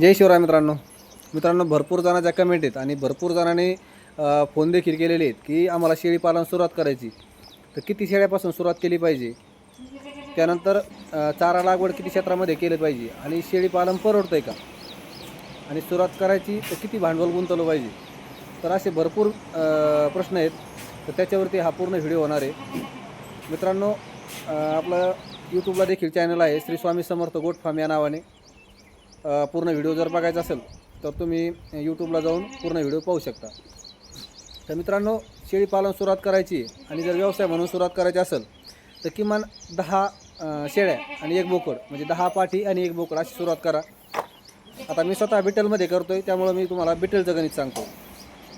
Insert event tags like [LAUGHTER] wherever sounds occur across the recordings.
जय शिवराय मित्रांनो. मित्रांनो भरपूर जणांच्या कमेंट आहेत आणि भरपूर जणांनी फोन देखील केलेले आहेत की आम्हाला शेळीपालन सुरुवात करायची. तर किती शेळ्यापासून सुरुवात केली पाहिजे? त्यानंतर चारा लागवड किती क्षेत्रामध्ये केली पाहिजे? आणि शेळीपालन परवडतं आहे का? आणि सुरुवात करायची तर किती भांडवल गुंतवलं पाहिजे? तर असे भरपूर प्रश्न आहेत. तर त्याच्यावरती हा पूर्ण व्हिडिओ होणार आहे. मित्रांनो आपलं यूट्यूबला देखील चॅनल आहे. श्री स्वामी समर्थ गोट फार्म या नावाने. पूर्ण व्हिडिओ जर बघायचा असेल तर तुम्ही यूट्यूबला जाऊन पूर्ण व्हिडिओ पाहू शकता. तर मित्रांनो शेळीपालन सुरुवात करायची आणि जर व्यवसाय म्हणून सुरुवात करायची असेल तर किमान दहा शेळ्या आणि एक बोकड म्हणजे दहा पाठी आणि एक बोकड अशी सुरुवात करा. आता मी स्वतः बिटेलमध्ये करतो आहे त्यामुळं मी तुम्हाला बिटेलचं गणित सांगतो.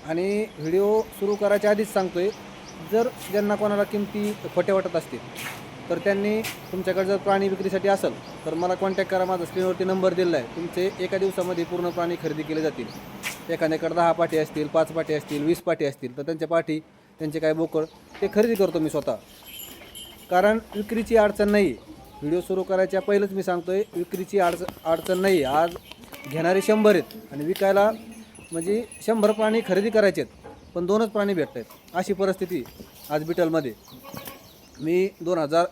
आणि व्हिडिओ सुरू करायच्या आधीच सांगतो आहे जर ज्यांना कोणाला किमती फटे वाटत असतील तर त्यांनी तुमच्याकडे जर प्राणी विक्रीसाठी असेल तर मला कॉन्टॅक्ट करा. माझा स्क्रीनवरती नंबर दिलेला आहे. तुमचे एका दिवसामध्ये पूर्ण प्राणी खरेदी केले जातील. एखाद्याकडे दहा पाठी असतील पाच पाठी असतील वीस पाठी असतील तर त्यांच्या पाठी त्यांचे काय बोकड ते खरेदी करतो मी स्वतः. कारण विक्रीची अडचण नाही. आहे व्हिडिओ सुरू करायच्या पहिलंच मी सांगतो आहे विक्रीची अडच अडचण नाही. आहे आज घेणारे शंभर आहेत आणि विकायला म्हणजे शंभर प्राणी खरेदी करायचे आहेत पण दोनच प्राणी भेटत आहेत अशी परिस्थिती आज बिटलमध्ये. मी दोन हजार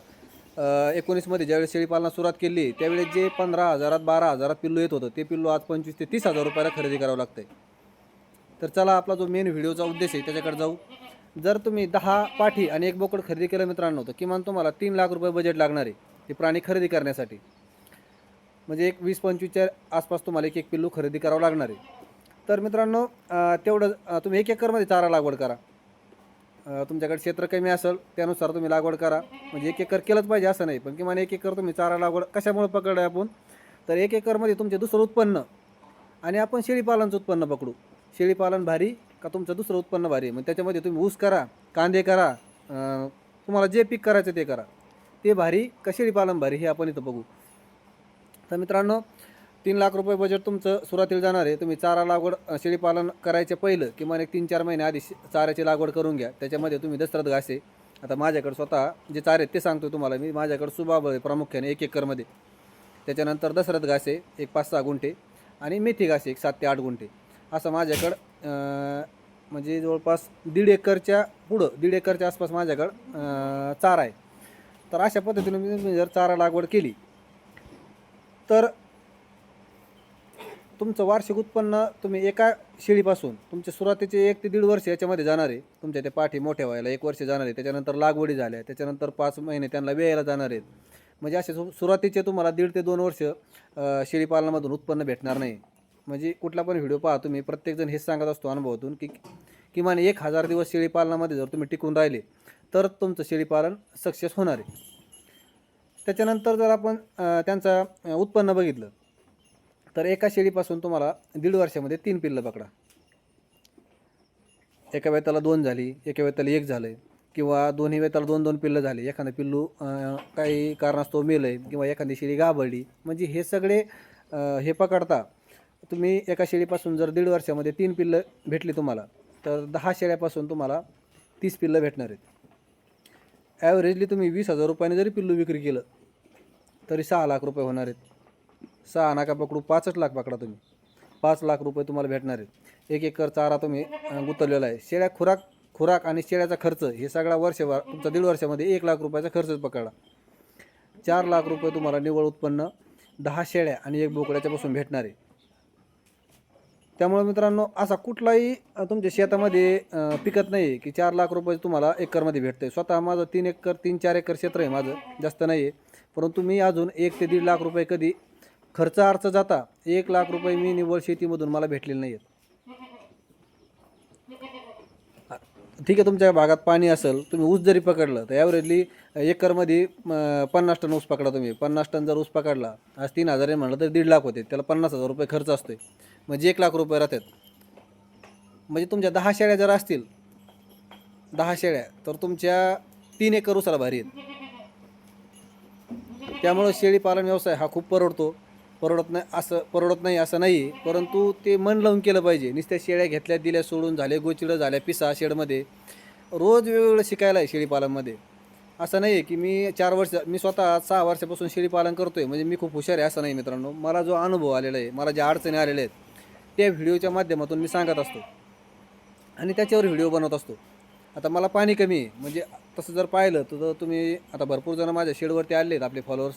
एकोणीसमध्ये ज्यावेळेस शेळीपालना सुरुवात केली त्यावेळेस जे पंधरा हजारात बारा हजारात पिल्लू येत होतं ते पिल्लू आज पंचवीस ते तीस हजार रुपयाला खरेदी करावं लागतं आहे तर चला आपला जो मेन व्हिडिओचा उद्देश आहे त्याच्याकडे जाऊ. जर तुम्ही दहा पाठी आणि एक बोकड खरेदी केलं मित्रांनो तर किमान तुम्हाला तीन लाख रुपये बजेट लागणार आहे ते प्राणी खरेदी करण्यासाठी. म्हणजे एक वीस पंचवीसच्या आसपास तुम्हाला एक एक पिल्लू खरेदी करावं लागणार आहे. तर मित्रांनो तेवढं तुम्ही एक एकरमध्ये चारा लागवड करा. तुमच्याकडे क्षेत्र कमी असेल त्यानुसार तुम्ही लागवड करा. म्हणजे एक एकर केलंच पाहिजे असं नाही. पण किमान एक एकर तुम्ही चारा लागवड कशामुळे पकडलं आपण? तर एक एकरमध्ये तुमचे दुसरं उत्पन्न आणि आपण शेळीपालनचं उत्पन्न पकडू. शेळीपालन भारी का तुमचं दुसरं उत्पन्न भारी? मग त्याच्यामध्ये तुम्ही ऊस करा कांदे करा तुम्हाला जे पीक करायचं ते करा. ते भारी का शेळीपालन भारी हे आपण इथं बघू. तर मित्रांनो तीन लाख रुपये बजेट तुमचं सुरुवातीला जाणार आहे. तुम्ही चारा लागवड शेळीपालन करायचं पहिलं किमान एक तीन चार महिने आधी चाऱ्याची लागवड करून घ्या. त्याच्यामध्ये तुम्ही दसरथ घासे. आता माझ्याकडे स्वतः जे चारे आहेत ते सांगतो तुम्हाला मी. माझ्याकडे सुबाब आहे प्रामुख्याने एक एकरमध्ये. त्याच्यानंतर दसरथ घासे एक पाच सहा गुंठे आणि मेथी घासे एक सात ते आठ गुंठे. असं माझ्याकडं म्हणजे जवळपास दीड एकरच्या पुढं दीड एकरच्या आसपास माझ्याकडं चारा आहे. तर अशा पद्धतीने मी तुम्ही जर चारा लागवड केली तर तुमचं वार्षिक उत्पन्न तुम्ही एका शेळीपासून तुमचे सुरुवातीचे एक ते दीड वर्ष याच्यामध्ये जाणार आहे. तुमच्या ते पाठी मोठ्या व्हायला एक वर्ष जाणार आहे. त्याच्यानंतर लागवडी झाल्या त्याच्यानंतर पाच महिने त्यांना वेळेला जाणार आहेत. म्हणजे असे सु सुरुवातीचे तुम्हाला दीड ते दोन वर्ष शेळीपालनामधून उत्पन्न भेटणार नाही. म्हणजे कुठला पण व्हिडिओ पहा तुम्ही. प्रत्येकजण हेच सांगत असतो अनुभवातून की किमान एक हजार दिवस शेळीपालनामध्ये जर तुम्ही टिकून राहिले तर तुमचं शेळीपालन सक्सेस होणार आहे. त्याच्यानंतर जर आपण त्यांचा त्यांचं उत्पन्न बघितलं तर एका शेळीपासून तुम्हाला दीड वर्षामध्ये तीन पिल्लं पकडा. एका वेताला दोन झाली एका वेताला एक झालं किंवा दोन्ही वेताला दोन दोन पिल्लं झाली. एखादं पिल्लू काही कारणास्तव मेलं आहे किंवा एखादी शेळी गाबळली म्हणजे हे सगळे हे पकडता तुम्ही एका शेळीपासून जर दीड वर्षामध्ये तीन पिल्लं भेटली तुम्हाला तर दहा शेळ्यापासून तुम्हाला तीस पिल्लं भेटणार आहेत. ॲव्हरेजली तुम्ही वीस हजार रुपयाने जरी पिल्लू विक्री केलं तरी सहा लाख रुपये होणार आहेत. सहा नाका पकडू? पाचच लाख पकडा तुम्ही. पाच लाख रुपये तुम्हाला भेटणार आहेत. एक एकर चारा तुम्ही गुतरलेला आहे. शेळ्या खुराक खुराक आणि शेळ्याचा खर्च हे सगळा वर्षभर तुमचा दीड वर्षामध्ये एक लाख रुपयाचा खर्चच पकडा. चार लाख रुपये तुम्हाला निव्वळ उत्पन्न दहा शेळ्या आणि एक बोकड्याच्यापासून भेटणार आहे. त्यामुळे मित्रांनो असा कुठलाही तुमच्या शेतामध्ये पिकत नाही की चार लाख रुपये तुम्हाला एकरमध्ये भेटते स्वतः माझं तीन एकर तीन चार एकर क्षेत्र आहे माझं जास्त नाही आहे परंतु मी अजून एक ते दीड लाख रुपये कधी खर्च अर्थ जाता एक लाख रुपये मी निव्वळ शेतीमधून मला भेटलेले नाही आहेत ठीक आहे तुमच्या भागात पाणी असेल तुम्ही ऊस जरी पकडलं तर ॲव्हरेजली एकरमध्ये पन्नास टन ऊस पकडा तुम्ही. पन्नास टन जर ऊस पकडला आज तीन हजार आहे म्हणलं तर दीड लाख होते. त्याला पन्नास हजार रुपये खर्च असतोय. म्हणजे एक लाख रुपये राहतात. म्हणजे तुमच्या दहा शेळ्या जर असतील दहा शेळ्या तर तुमच्या तीन एकर ऊसाला भारी आहेत. त्यामुळं शेळीपालन व्यवसाय हा खूप परवडतो. परवडत नाही असं परवडत नाही असं नाही. परंतु ते मन लावून केलं पाहिजे. नुसत्या शेळ्या घेतल्या दिल्या सोडून झाले गोचिडं झाल्या पिसा शेडमध्ये. रोज वेगवेगळं शिकायला आहे शेळीपालनमध्ये. असं नाही आहे की मी चार वर्ष मी स्वतः सहा वर्षापासून शेळीपालन करतो आहे म्हणजे मी खूप हुशार आहे असं नाही मित्रांनो. मला जो अनुभव आलेला आहे मला ज्या अडचणी आलेल्या आहेत त्या व्हिडिओच्या माध्यमातून मी सांगत असतो. आणि त्याच्यावर व्हिडिओ बनवत असतो. आता मला पाणी कमी आहे. म्हणजे तसं जर पाहिलं तर तुम्ही आता भरपूर जण माझ्या शेडवरती आले आहेत आपले फॉलोअर्स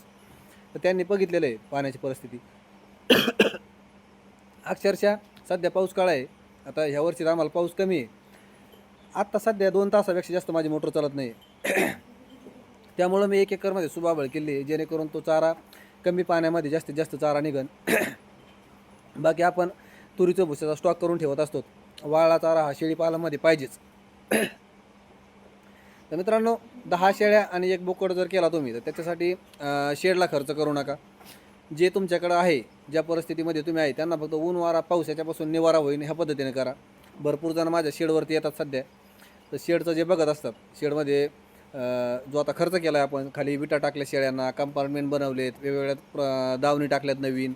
तर त्यांनी बघितलेलं आहे पाण्याची परिस्थिती. अक्षरशः सध्या पाऊस काळ आहे. आता ह्या वर्षी आम्हाला पाऊस कमी आहे. आत्ता सध्या दोन तासापेक्षा जास्त माझी मोटर चालत नाही. त्यामुळं मी एक एकरमध्ये सुबाबळ केली आहे. जेणेकरून तो चारा कमी पाण्यामध्ये जास्तीत जास्त चारा निघन. बाकी आपण तुरीचं भुसाचा स्टॉक करून ठेवत असतो. वाळा चारा हा शेळीपालामध्ये पाहिजेच. तर मित्रांनो दहा शेळ्या आणि एक बोकड जर केला तुम्ही तर त्याच्यासाठी शेडला खर्च करू नका. जे तुमच्याकडं आहे ज्या परिस्थितीमध्ये तुम्ही आहे त्यांना फक्त ऊन वारा पाऊस याच्यापासून निवारा होईल ह्या पद्धतीने करा. भरपूर जण माझ्या शेडवरती येतात सध्या. तर शेडचं जे बघत असतात शेडमध्ये जो आता खर्च केला आहे आपण खाली विटा टाकल्या शेळ्यांना कंपार्टमेंट बनवलेत वेगवेगळ्या प्र दावणी टाकल्यात नवीन.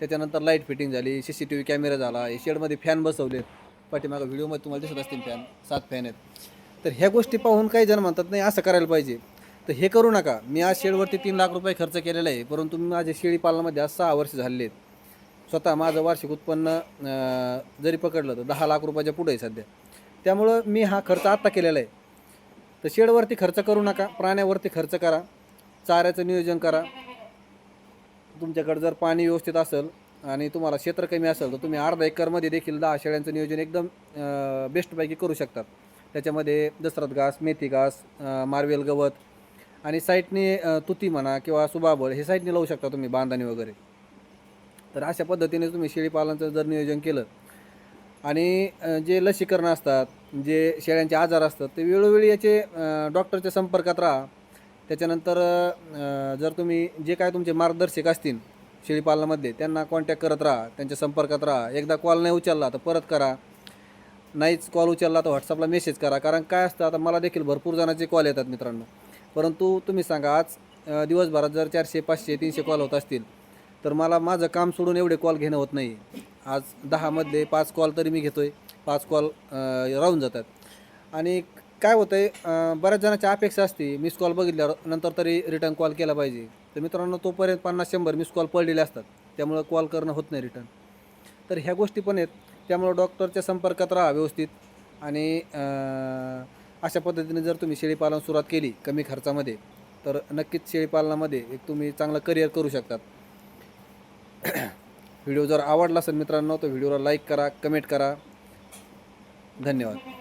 त्याच्यानंतर लाइट फिटिंग झाली C C T V camera झाला शेडमध्ये फॅन बसवलेत. पाठीमागं व्हिडिओमध्ये तुम्हाला दिसत असतील फॅन सात फॅन आहेत. तर ह्या गोष्टी पाहून काही जण म्हणतात नाही असं करायला पाहिजे. तर हे करू नका. मी आज शेडवरती तीन लाख रुपये खर्च केलेला आहे परंतु मी माझ्या शेळी पालनामध्ये आज सहा वर्ष झालेले आहेत. स्वतः माझं वार्षिक उत्पन्न जरी पकडलं तर दहा लाख रुपयाच्या पुढे आहे सध्या. त्यामुळं मी हा खर्च आत्ता केलेला आहे. तर शेडवरती खर्च करू नका प्राण्यावरती खर्च करा चाऱ्याचं नियोजन करा. तुमच्याकडे जर पाणी व्यवस्थित असेल आणि तुम्हाला क्षेत्र कमी असेल तर तुम्ही अर्धा एकरमध्ये देखील दहा शेळ्यांचं नियोजन एकदम बेस्टपैकी करू शकतात त्याच्यामध्ये दसरथ घास मेथी घास मार्वेल गवत आणि साईटने तुती म्हणा किंवा सुबाबळ हे साईटने लावू शकता तुम्ही बांधाने वगैरे. तर अशा पद्धतीने तुम्ही शेळीपालनचं जर नियोजन केलं आणि जे लसीकरण असतात जे शेळ्यांचे आजार असतात ते वेळोवेळी याचे डॉक्टरच्या संपर्कात राहा. त्याच्यानंतर जर तुम्ही जे काय तुमचे मार्गदर्शक असतील शेळीपालनामध्ये त्यांना कॉन्टॅक्ट करत राहा त्यांच्या संपर्कात राहा. एकदा कॉल नाही उचलला तर परत करा. नाहीच कॉल उचलला तर व्हॉट्सअपला मेसेज करा. कारण काय असतं आता मला देखील भरपूर जणांचे कॉल येतात मित्रांनो. परंतु तुम्ही सांगा आज दिवसभरात जर चारशे पाचशे तीनशे कॉल होत असतील तर मला माझं काम सोडून एवढे कॉल घेणं होत नाही. आज दहामधले पाच कॉल तरी मी घेतो आहे पाच कॉल राहून जातात. आणि काय होतं आहे बऱ्याच जणांची अपेक्षा असते मिस कॉल बघितल्यावर नंतर तरी रिटर्न कॉल केला पाहिजे. तर मित्रांनो तोपर्यंत पन्नास शंभर मिस कॉल पडलेले असतात. त्यामुळं कॉल करणं होत नाही रिटर्न तर ह्या गोष्टी पण आहेत. त्यामुळं डॉक्टरच्या संपर्कात राहा व्यवस्थित. आणि अशा पद्धतीने जर तुम्ही शेळीपालन सुरुवात केली कमी खर्चामध्ये तर नक्कीच शेळीपालनामध्ये एक तुम्ही चांगलं करिअर करू शकतात. [CLEARS THROAT] व्हिडिओ जर आवडला असेल मित्रांनो तर व्हिडिओला लाईक करा कमेंट करा. धन्यवाद.